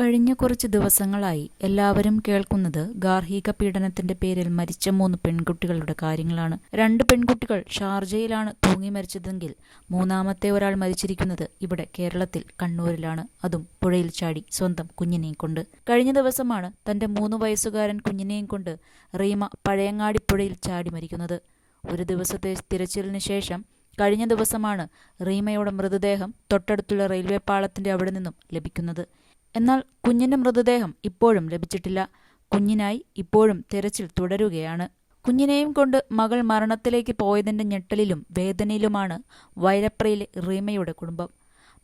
കഴിഞ്ഞ കുറച്ച് ദിവസങ്ങളായി എല്ലാവരും കേൾക്കുന്നത് ഗാർഹിക പീഡനത്തിന്റെ പേരിൽ മരിച്ച മൂന്ന് പെൺകുട്ടികളുടെ കാര്യങ്ങളാണ്. രണ്ട് പെൺകുട്ടികൾ ഷാർജയിലാണ് തൂങ്ങി മരിച്ചതെങ്കിൽ മൂന്നാമത്തെ ഒരാൾ മരിച്ചിരിക്കുന്നത് ഇവിടെ കേരളത്തിൽ കണ്ണൂരിലാണ്. അതും പുഴയിൽ ചാടി സ്വന്തം കുഞ്ഞിനെയും കൊണ്ട്. കഴിഞ്ഞ ദിവസമാണ് തന്റെ മൂന്ന് വയസ്സുകാരൻ കുഞ്ഞിനെയും കൊണ്ട് റീമ പഴയങ്ങാടി പുഴയിൽ ചാടി മരിക്കുന്നത്. ഒരു ദിവസത്തെ തിരച്ചിലിന് ശേഷം കഴിഞ്ഞ ദിവസമാണ് റീമയുടെ മൃതദേഹം തൊട്ടടുത്തുള്ള റെയിൽവേ പാളത്തിന്റെ അവിടെ നിന്നും ലഭിക്കുന്നത്. എന്നാൽ കുഞ്ഞിന്റെ മൃതദേഹം ഇപ്പോഴും ലഭിച്ചിട്ടില്ല. കുഞ്ഞിനായി ഇപ്പോഴും തെരച്ചിൽ തുടരുകയാണ്. കുഞ്ഞിനെയും കൊണ്ട് മകൾ മരണത്തിലേക്ക് പോയതിന്റെ ഞെട്ടലിലും വേദനയിലുമാണ് വൈരപ്രയിലെ റീമയുടെ കുടുംബം.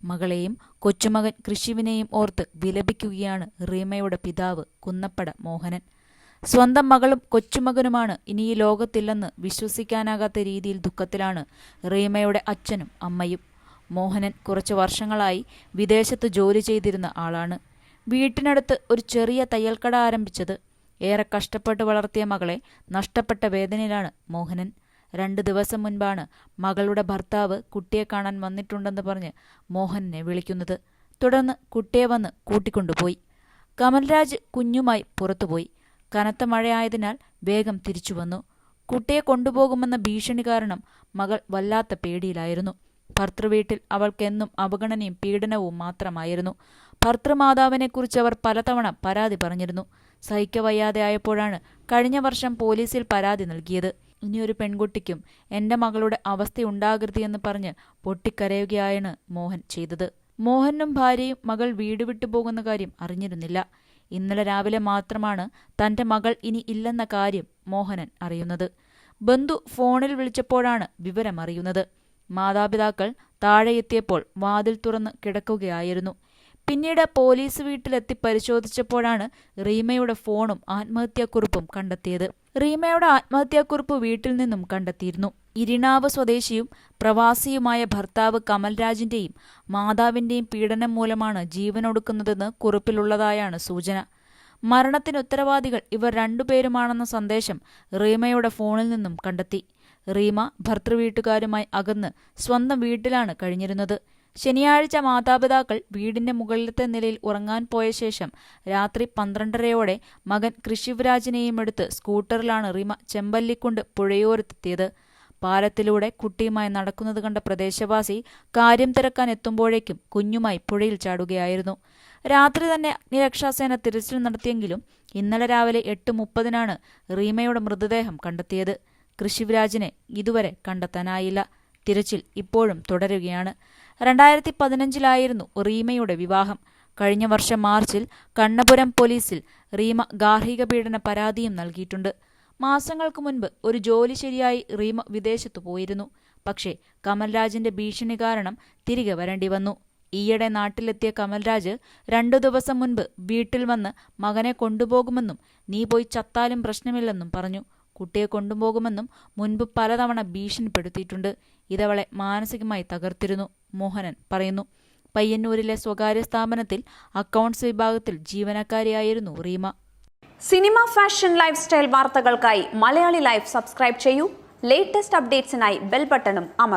മകളെയും കൊച്ചുമകൻ കൃഷിവിനെയും ഓർത്ത് വിലപിക്കുകയാണ് റീമയുടെ പിതാവ് കുന്നപ്പട മോഹനൻ. സ്വന്തം മകളും കൊച്ചുമകനുമാണ് ഇനി ഈ ലോകത്തില്ലെന്ന് വിശ്വസിക്കാനാകാത്ത രീതിയിൽ ദുഃഖത്തിലാണ് റീമയുടെ അച്ഛനും അമ്മയും. മോഹനൻ കുറച്ച് വർഷങ്ങളായി വിദേശത്ത് ജോലി ചെയ്തിരുന്ന ആളാണ്. വീട്ടിനടുത്ത് ഒരു ചെറിയ തയ്യൽക്കട ആരംഭിച്ചത്. ഏറെ കഷ്ടപ്പെട്ട് വളർത്തിയ മകളെ നഷ്ടപ്പെട്ട വേദനയിലാണ് മോഹനൻ. രണ്ട് ദിവസം മുൻപാണ് മകളുടെ ഭർത്താവ് കുട്ടിയെ കാണാൻ വന്നിട്ടുണ്ടെന്ന് പറഞ്ഞ് മോഹനെ വിളിക്കുന്നത്. തുടർന്ന് കുട്ടിയെ വന്ന് കൂട്ടിക്കൊണ്ടുപോയി. കമൽരാജ് കുഞ്ഞുമായി പുറത്തുപോയി. കനത്ത മഴയായതിനാൽ വേഗം തിരിച്ചു വന്നു. കുട്ടിയെ കൊണ്ടുപോകുമെന്ന ഭീഷണി കാരണം മകൾ വല്ലാത്ത പേടിയിലായിരുന്നു. ഭർത്തൃവീട്ടിൽ അവൾക്കെന്നും അവഗണനയും പീഡനവും മാത്രമായിരുന്നു. ഭർത്തൃമാതാവിനെക്കുറിച്ച് അവർ പലതവണ പരാതി പറഞ്ഞിരുന്നു. സഹിക്കവയ്യാതെ ആയപ്പോഴാണ് കഴിഞ്ഞ വർഷം പോലീസിൽ പരാതി നൽകിയത്. ഇനിയൊരു പെൺകുട്ടിക്കും എന്റെ മകളുടെ അവസ്ഥ അവസ്ഥയുണ്ടാകരുത് പറഞ്ഞ് പൊട്ടിക്കരയുകയാണ് മോഹൻ ചെയ്തത്. മോഹനും ഭാര്യയും മകൾ വീട് വിട്ടു പോകുന്ന കാര്യം അറിഞ്ഞിരുന്നില്ല. ഇന്നലെ രാവിലെ മാത്രമാണ് തന്റെ മകൾ ഇനി ഇല്ലെന്ന കാര്യം മോഹനൻ അറിയുന്നത്. ബന്ധു ഫോണിൽ വിളിച്ചപ്പോഴാണ് വിവരം അറിയുന്നത് മാതാപിതാക്കൾ താഴെയെത്തിയപ്പോൾ വാതിൽ തുറന്ന് കിടക്കുകയായിരുന്നു. പിന്നീട് പോലീസ് വീട്ടിലെത്തി പരിശോധിച്ചപ്പോഴാണ് റീമയുടെ ഫോണും ആത്മഹത്യാക്കുറിപ്പും കണ്ടെത്തിയത്. റീമയുടെ ആത്മഹത്യാക്കുറിപ്പ് വീട്ടിൽ നിന്നും കണ്ടെത്തിയിരുന്നു. ഇരിണാവ് സ്വദേശിയും പ്രവാസിയുമായ ഭർത്താവ് കമൽരാജിന്റെയും മാതാവിന്റെയും പീഡനം മൂലമാണ് ജീവനൊടുക്കുന്നതെന്ന് കുറിപ്പിലുള്ളതായാണ് സൂചന. മരണത്തിന് ഉത്തരവാദികൾ ഇവർ രണ്ടുപേരുമാണെന്ന സന്ദേശം റീമയുടെ ഫോണിൽ നിന്നും കണ്ടെത്തി. റീമ ഭർത്തൃവീട്ടുകാരുമായി അകന്ന് സ്വന്തം വീട്ടിലാണ് കഴിഞ്ഞിരുന്നത്. ശനിയാഴ്ച മാതാപിതാക്കൾ വീടിന്റെ മുകളിലത്തെ നിലയിൽ ഉറങ്ങാൻ പോയ ശേഷം രാത്രി പന്ത്രണ്ടരയോടെ മകൻ കൃഷിവരാജിനെയും എടുത്ത് സ്കൂട്ടറിലാണ് റിമ ചെമ്പല്ലിക്കൊണ്ട് പുഴയോരത്തെത്തിയത്. പാലത്തിലൂടെ കുട്ടിയുമായി നടക്കുന്നത് കണ്ട പ്രദേശവാസി കാര്യം തിരക്കാൻ എത്തുമ്പോഴേക്കും കുഞ്ഞുമായി പുഴയിൽ ചാടുകയായിരുന്നു. രാത്രി തന്നെ അഗ്നിരക്ഷാസേന തിരച്ചിൽ നടത്തിയെങ്കിലും ഇന്നലെ രാവിലെ എട്ട് മുപ്പതിനാണ് റീമയുടെ മൃതദേഹം കണ്ടെത്തിയത്. കൃഷിവിരാജിനെ ഇതുവരെ കണ്ടെത്താനായില്ല. തിരച്ചിൽ ഇപ്പോഴും തുടരുകയാണ്. രണ്ടായിരത്തി പതിനഞ്ചിലായിരുന്നു റീമയുടെ വിവാഹം. കഴിഞ്ഞ വർഷം മാർച്ചിൽ കണ്ണപുരം പോലീസിൽ റീമ ഗാർഹിക പീഡന പരാതിയും നൽകിയിട്ടുണ്ട്. മാസങ്ങൾക്ക് മുൻപ് ഒരു ജോലി ശരിയായി റീമ വിദേശത്തു പോയിരുന്നു. പക്ഷേ കമൽരാജിന്റെ ഭീഷണി കാരണം തിരികെ വരേണ്ടി വന്നു. ഈയിടെ നാട്ടിലെത്തിയ കമൽരാജ് രണ്ടു ദിവസം മുൻപ് വീട്ടിൽ വന്ന് മകനെ കൊണ്ടുപോകുമെന്നും നീ പോയി ചത്താലും പ്രശ്നമില്ലെന്നും പറഞ്ഞു. കുട്ടിയെ കൊണ്ടുപോകുമെന്നും മുൻപ് പലതവണ ഭീഷണിപ്പെടുത്തിയിട്ടുണ്ട്. ഇതവളെ മാനസികമായി തകർത്തിരുന്നു മോഹനൻ പറയുന്നു. പയ്യന്നൂരിലെ സ്വകാര്യ സ്ഥാപനത്തിൽ അക്കൗണ്ട്സ് വിഭാഗത്തിൽ ജീവനക്കാരിയായിരുന്നു Reema. Cinema fashion life style വാർത്തകൾക്കായി മലയാളി ലൈഫ് സബ്സ്ക്രൈബ് ചെയ്യൂ. ലേറ്റസ്റ്റ് അപ്ഡേറ്റ്സിനായി ബെൽ ബട്ടണും അമർ